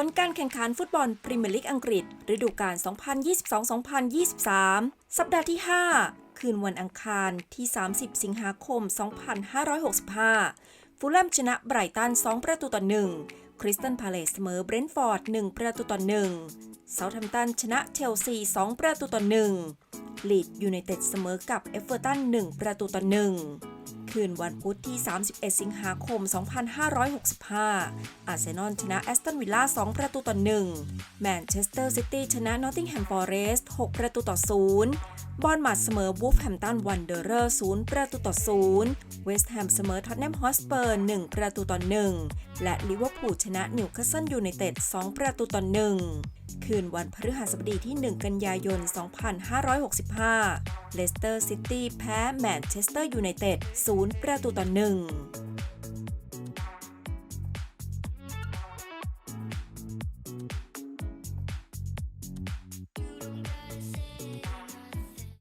ผลการแข่งขันฟุตบอลพรีเมียร์ลีกอังกฤษ ฤดูกาล 2022-2023 สัปดาห์ที่ 5 คืนวันอังคารที่ 30 สิงหาคม 2565 ฟูลแลมชนะไบรตัน 2 ประตูต่อ 1 คริสตันพาเลสเสมอเบรนท์ฟอร์ด 1 ประตูต่อ 1 เซาท์แฮมป์ตันชนะเชลซี 2 ประตูต่อ 1 ลีดยูไนเต็ดเสมอกับเอฟเวอร์ตัน 1 ประตูต่อ 1 คืนวันพุธที่ 31 สิงหาคม 2565 อาร์เซนอลชนะแอสตันวิลล่า 2 ประตูต่อ 1 แมนเชสเตอร์ซิตี้ชนะนอตติงแฮมฟอเรสต์ 6 ประตูต่อ 0 บอลมัดเสมอวูฟแฮมตันวันเดอร์เรอร์0ประตูต่อ0เวสต์แฮมเสมอท็อตแนมฮอสเปอร์1ประตูต่อ1และลิเวอร์พูลชนะนิวคาสเซิลยูไนเต็ด2ประตูต่อ1คืนวันพฤหัสบดีที่ 1 กันยายน 2565 เลสเตอร์ซิตี้แพ้แมนเชสเตอร์ยูไนเต็ด 0 ประตูต่อ 1